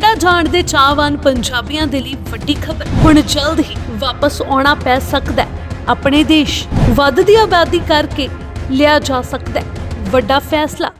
Canada ਜਾਣ ਦੇ ਚਾਹਵਾਨ ਪੰਜਾਬੀਆਂ ਦੇ ਲਈ ਵੱਡੀ ਖਬਰ। ਹੁਣ ਜਲਦ ਹੀ ਵਾਪਸ ਆਉਣਾ ਪੈ ਸਕਦਾ ਹੈ। ਆਪਣੇ ਦੇਸ਼ ਵੱਧਦੀ ਆਬਾਦੀ ਕਰਕੇ ਲਿਆ ਜਾ ਸਕਦਾ ਹੈ। ਵੱਡਾ ਫੈਸਲਾ।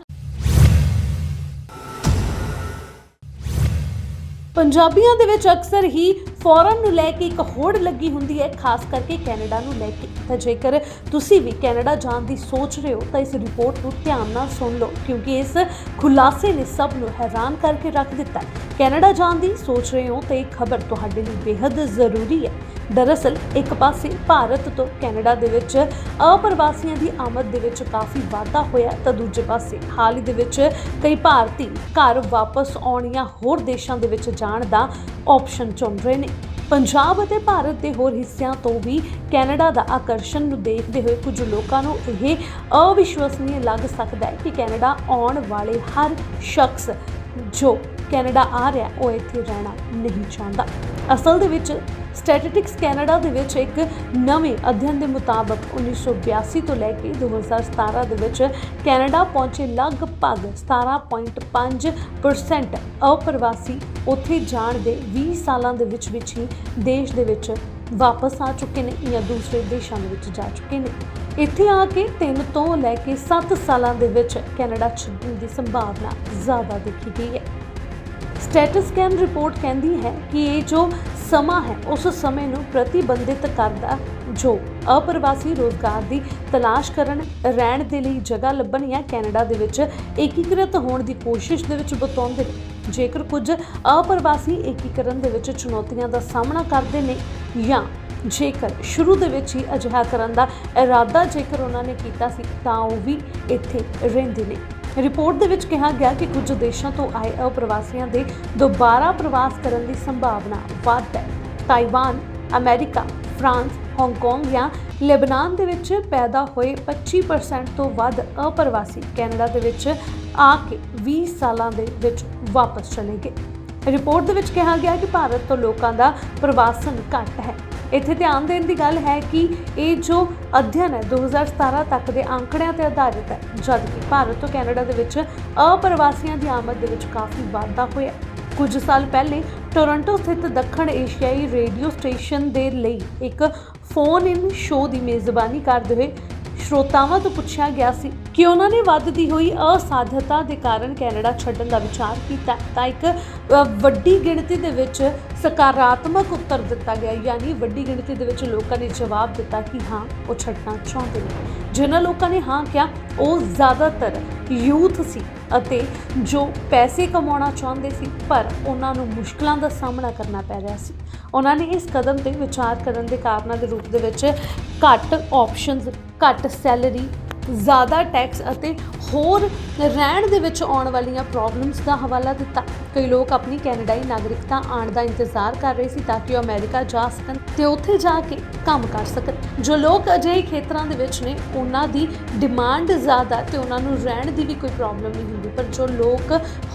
ਪੰਜਾਬੀਆਂ ਦੇ ਵਿੱਚ ਅਕਸਰ ਹੀ ਫੋਰਨ ਨੂੰ ਲੈ ਕੇ ਇੱਕ ਹੋੜ ਲੱਗੀ ਹੁੰਦੀ ਹੈ, ਖਾਸ ਕਰਕੇ ਕੈਨੇਡਾ ਨੂੰ ਲੈ ਕੇ। ਤਾਂ ਜੇਕਰ ਤੁਸੀਂ ਵੀ ਕੈਨੇਡਾ ਜਾਣ ਦੀ ਸੋਚ ਰਹੇ ਹੋ, ਤਾਂ ਇਸ ਰਿਪੋਰਟ ਨੂੰ ਧਿਆਨ ਨਾਲ ਸੁਣ ਲਓ, ਕਿਉਂਕਿ ਇਸ ਖੁਲਾਸੇ ਨੇ ਸਭ ਨੂੰ ਹੈਰਾਨ ਕਰਕੇ ਰੱਖ ਦਿੱਤਾ। ਕੈਨੇਡਾ ਜਾਣ ਦੀ ਸੋਚ ਰਹੇ ਹੋ, ਤਾਂ ਇਹ ਖਬਰ ਤੁਹਾਡੇ ਲਈ ਬੇहद ਜ਼ਰੂਰੀ ਹੈ। ਦਰਅਸਲ, ਇੱਕ ਪਾਸੇ ਭਾਰਤ ਤੋਂ ਕੈਨੇਡਾ ਦੇ ਵਿੱਚ ਅਪਰਵਾਸੀਆਂ ਦੀ ਆਮਦ ਦੇ ਵਿੱਚ ਕਾਫੀ ਵਾਧਾ ਹੋਇਆ, ਤਾਂ ਦੂਜੇ ਪਾਸੇ ਹਾਲ ਹੀ ਦੇ ਵਿੱਚ ਕਈ ਭਾਰਤੀ ਘਰ ਵਾਪਸ ਆਉਣ ਜਾਂ ਹੋਰ ਦੇਸ਼ਾਂ ਦੇ ਵਿੱਚ ਜਾਣ ਦਾ ਆਪਸ਼ਨ ਚੁਣ ਰਹੇ ਨੇ। ਪੰਜਾਬ ਅਤੇ ਭਾਰਤ ਦੇ ਹੋਰ ਹਿੱਸਿਆਂ ਤੋਂ ਵੀ ਕੈਨੇਡਾ ਦਾ ਆਕਰਸ਼ਣ ਨੂੰ ਦੇਖਦੇ ਹੋਏ ਕੁਝ ਲੋਕਾਂ ਨੂੰ ਇਹ ਅਵਿਸ਼ਵਸਨੀय ਲੱਗ ਸਕਦਾ ਹੈ ਕਿ ਕੈਨੇਡਾ ਆਉਣ ਵਾਲੇ ਹਰ ਸ਼ਖਸ ਜੋ ਕੈਨੇਡਾ ਆ ਰਿਹਾ ਉਹ ਇੱਥੇ ਰਹਿਣਾ ਨਹੀਂ ਚਾਹੁੰਦਾ। ਅਸਲ ਦੇ ਵਿੱਚ ਸਟੈਟਿਸਟਿਕਸ ਕੈਨੇਡਾ ਦੇ ਵਿੱਚ ਇੱਕ ਨਵੇਂ ਅਧਿਐਨ ਦੇ ਮੁਤਾਬਕ 1982 ਤੋਂ ਲੈ ਕੇ 2017 ਦੇ ਵਿੱਚ ਕੈਨੇਡਾ ਪਹੁੰਚੇ ਲਗਭਗ 17.5% ਅਪਰਵਾਸੀ ਉੱਥੇ ਜਾਣ ਦੇ 20 ਸਾਲਾਂ ਦੇ ਵਿੱਚ ਵਿੱਚ ਹੀ ਦੇਸ਼ ਦੇ ਵਿੱਚ ਵਾਪਸ ਆ ਚੁੱਕੇ ਨੇ ਜਾਂ ਦੂਸਰੇ ਦੇਸ਼ਾਂ ਦੇ ਵਿੱਚ ਜਾ ਚੁੱਕੇ ਨੇ। ਇੱਥੇ ਆ ਕੇ 3 ਤੋਂ ਲੈ ਕੇ 7 ਸਾਲਾਂ ਦੇ ਵਿੱਚ ਕੈਨੇਡਾ ਛੱਡਣ ਦੀ ਸੰਭਾਵਨਾ ਜ਼ਿਆਦਾ ਦੇਖੀ ਗਈ ਹੈ। ਸਟੇਟਸ ਸਕੈਨ ਰਿਪੋਰਟ ਕਹਿੰਦੀ ਹੈ ਕਿ ਇਹ ਜੋ ਸਮਾਂ ਹੈ, ਉਸ ਸਮੇਂ ਨੂੰ ਪ੍ਰਤੀਬੰਧਿਤ ਕਰਦਾ ਜੋ ਅਪਰਵਾਸੀ ਰੋਜ਼ਗਾਰ ਦੀ ਤਲਾਸ਼ ਕਰਨ, ਰਹਿਣ ਦੇ ਲਈ ਜਗ੍ਹਾ ਲੱਭਣ ਜਾਂ ਕੈਨੇਡਾ ਦੇ ਵਿੱਚ ਏਕੀਕ੍ਰਿਤ ਹੋਣ ਦੀ ਕੋਸ਼ਿਸ਼ ਦੇ ਵਿੱਚ ਬਤਾਉਂਦੇ ਨੇ। ਜੇਕਰ ਕੁਝ ਅਪਰਵਾਸੀ ਏਕੀਕਰਨ ਦੇ ਵਿੱਚ ਚੁਣੌਤੀਆਂ ਦਾ ਸਾਹਮਣਾ ਕਰਦੇ ਨੇ ਜਾਂ ਜੇਕਰ ਸ਼ੁਰੂ ਦੇ ਵਿੱਚ ਹੀ ਅਜਿਹਾ ਕਰਨ ਦਾ ਇਰਾਦਾ ਜੇਕਰ ਉਹਨਾਂ ਨੇ ਕੀਤਾ ਸੀ, ਤਾਂ ਉਹ ਵੀ ਇੱਥੇ ਰਹਿੰਦੇ ਨੇ। ਰਿਪੋਰਟ ਦੇ ਵਿੱਚ ਕਿਹਾ ਗਿਆ ਕਿ ਕੁਝ ਦੇਸ਼ਾਂ ਤੋਂ ਆਏ ਅਪ੍ਰਵਾਸੀਆਂ ਦੇ ਦੁਬਾਰਾ ਪ੍ਰਵਾਸ ਕਰਨ ਦੀ ਸੰਭਾਵਨਾ ਵੱਧ ਹੈ। ਤਾਈਵਾਨ, ਅਮਰੀਕਾ, ਫਰਾਂਸ ਹਾਂਗਕਾਂਗ ਜਾਂ ਲੈਬਨਾਨ ਦੇ ਵਿੱਚ ਪੈਦਾ ਹੋਏ 25% ਤੋਂ ਵੱਧ ਅਪ੍ਰਵਾਸੀ ਕੈਨੇਡਾ ਦੇ ਵਿੱਚ ਆ ਕੇ 20 ਸਾਲਾਂ ਦੇ ਵਿੱਚ ਵਾਪਸ ਚਲੇ ਗਏ। ਰਿਪੋਰਟ ਦੇ ਵਿੱਚ ਕਿਹਾ ਗਿਆ ਕਿ ਭਾਰਤ ਤੋਂ ਲੋਕਾਂ ਦਾ ਪ੍ਰਵਾਸਨ ਘੱਟ ਹੈ। ਇੱਥੇ ਧਿਆਨ ਦੇਣ ਦੀ ਗੱਲ ਹੈ ਕਿ ਇਹ ਜੋ ਅਧਿਐਨ ਹੈ 2017 ਤੱਕ ਦੇ ਅੰਕੜਿਆਂ ਤੇ ਆਧਾਰਿਤ ਹੈ ਜਦਕਿ ਭਾਰਤ ਤੋਂ ਕੈਨੇਡਾ ਦੇ ਵਿੱਚ ਅਪਰਵਾਸੀਆਂ ਦੀ ਆਮਦ ਦੇ ਵਿੱਚ ਕਾਫੀ ਵਾਧਾ ਹੋਇਆ। ਕੁਝ ਸਾਲ ਪਹਿਲੇ ਟੋਰਾਂਟੋ ਸਥਿਤ ਦੱਖਣ ਏਸ਼ੀਆਈ ਰੇਡੀਓ ਸਟੇਸ਼ਨ ਦੇ ਲਈ ਇੱਕ ਫੋਨ ਇਨ ਸ਼ੋਅ ਦੀ ਮੇਜ਼ਬਾਨੀ ਕਰਦੇ ਹੋਏ ਸ਼ਰੋਤਾਵਾਂ ਤੋਂ ਪੁੱਛਿਆ ਗਿਆ ਸੀ ਕਿ ਉਹਨਾਂ ਨੇ ਵੱਧਦੀ ਹੋਈ ਅਸਾਧਤਾ ਦੇ ਕਾਰਨ ਕੈਨੇਡਾ ਛੱਡਣ ਦਾ ਵਿਚਾਰ ਕੀਤਾ। ਤਾਂ ਇੱਕ ਵੱਡੀ ਗਿਣਤੀ ਦੇ ਵਿੱਚ ਸਕਾਰਾਤਮਕ ਉੱਤਰ ਦਿੱਤਾ ਗਿਆ, ਯਾਨੀ ਵੱਡੀ ਗਿਣਤੀ ਦੇ ਵਿੱਚ ਲੋਕਾਂ ਨੇ ਜਵਾਬ ਦਿੱਤਾ ਕਿ ਹਾਂ, ਉਹ ਛੱਡਣਾ ਚਾਹੁੰਦੇ ਨੇ। ਜਿਨ੍ਹਾਂ ਲੋਕਾਂ ਨੇ ਹਾਂ ਕਿਹਾ, ਉਹ ਜ਼ਿਆਦਾਤਰ ਯੂਥ ਸੀ ਅਤੇ ਜੋ ਪੈਸੇ ਕਮਾਉਣਾ ਚਾਹੁੰਦੇ ਸੀ, ਪਰ ਉਹਨਾਂ ਨੂੰ ਮੁਸ਼ਕਲਾਂ ਦਾ ਸਾਹਮਣਾ ਕਰਨਾ ਪੈ ਰਿਹਾ ਸੀ। ਉਹਨਾਂ ਨੇ ਇਸ ਕਦਮ ਤੇ ਵਿਚਾਰ ਕਰਨ ਦੇ ਕਾਰਨਾਂ ਦੇ ਰੂਪ ਦੇ ਵਿੱਚ ਘੱਟ ਆਪਸ਼ਨਸ ਘੱਟ ਸੈਲਰੀ, ਜ਼ਿਆਦਾ ਟੈਕਸ ਅਤੇ ਹੋਰ ਰਹਿਣ ਦੇ ਵਿੱਚ ਆਉਣ ਵਾਲੀਆਂ ਪ੍ਰੋਬਲਮਸ ਦਾ ਹਵਾਲਾ ਦਿੱਤਾ। ਕਈ ਲੋਕ ਆਪਣੀ ਕੈਨੇਡਾਈ ਨਾਗਰਿਕਤਾ ਆਉਣ ਦਾ ਇੰਤਜ਼ਾਰ ਕਰ ਰਹੇ ਸੀ ਤਾਂ ਕਿ ਉਹ ਅਮਰੀਕਾ ਜਾ ਸਕਣ ਤੇ ਉੱਥੇ ਜਾ ਕੇ ਕੰਮ ਕਰ ਸਕਣ। ਜੋ ਲੋਕ ਅਜਿਹੇ ਖੇਤਰਾਂ ਦੇ ਵਿੱਚ ਨੇ, ਉਹਨਾਂ ਦੀ ਡਿਮਾਂਡ ਜ਼ਿਆਦਾ ਤੇ ਉਹਨਾਂ ਨੂੰ ਰਹਿਣ ਦੀ ਵੀ ਕੋਈ ਪ੍ਰੋਬਲਮ ਨਹੀਂ ਹੁੰਦੀ। ਪਰ ਜੋ ਲੋਕ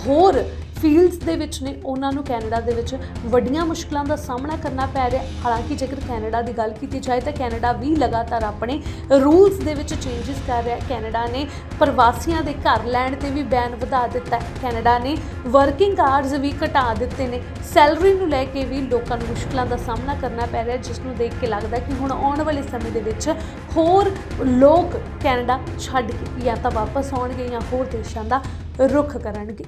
ਹੋਰ ਫੀਲਡਸ ਦੇ ਵਿੱਚ ਨੇ, ਉਹਨਾਂ ਨੂੰ ਕੈਨੇਡਾ ਦੇ ਵਿੱਚ ਵੱਡੀਆਂ ਮੁਸ਼ਕਲਾਂ ਦਾ ਸਾਹਮਣਾ ਕਰਨਾ ਪੈ ਰਿਹਾ। ਹਾਲਾਂਕਿ ਜੇਕਰ ਕੈਨੇਡਾ ਦੀ ਗੱਲ ਕੀਤੀ ਜਾਏ ਤਾਂ ਕੈਨੇਡਾ ਵੀ ਲਗਾਤਾਰ ਆਪਣੇ ਰੂਲਸ ਦੇ ਵਿੱਚ ਚੇਂਜਸ ਕਰ ਰਿਹਾ। ਕੈਨੇਡਾ ਨੇ ਪ੍ਰਵਾਸੀਆਂ ਦੇ ਘਰ ਲੈਣ ਤੇ ਵੀ ਬੈਨ ਵਧਾ ਦਿੱਤਾ। ਹੈ ਕੈਨੇਡਾ ਨੇ ਵਰਕਿੰਗ ਆਵਰਸ ਵੀ ਘਟਾ ਦਿੱਤੇ ਨੇ। ਸੈਲਰੀ ਨੂੰ ਲੈ ਕੇ ਵੀ ਲੋਕਾਂ ਨੂੰ ਮੁਸ਼ਕਲਾਂ ਦਾ ਸਾਹਮਣਾ ਕਰਨਾ ਪੈ ਰਿਹਾ, ਜਿਸ ਨੂੰ ਦੇਖ ਕੇ ਲੱਗਦਾ ਕਿ ਹੁਣ ਆਉਣ ਵਾਲੇ ਸਮੇਂ ਦੇ ਵਿੱਚ ਹੋਰ ਲੋਕ ਕੈਨੇਡਾ ਛੱਡ ਕੇ ਜਾਂ ਤਾਂ ਵਾਪਸ ਆਉਣਗੇ ਜਾਂ ਹੋਰ ਦੇਸ਼ਾਂ ਦਾ ਰੁਖ ਕਰਨਗੇ।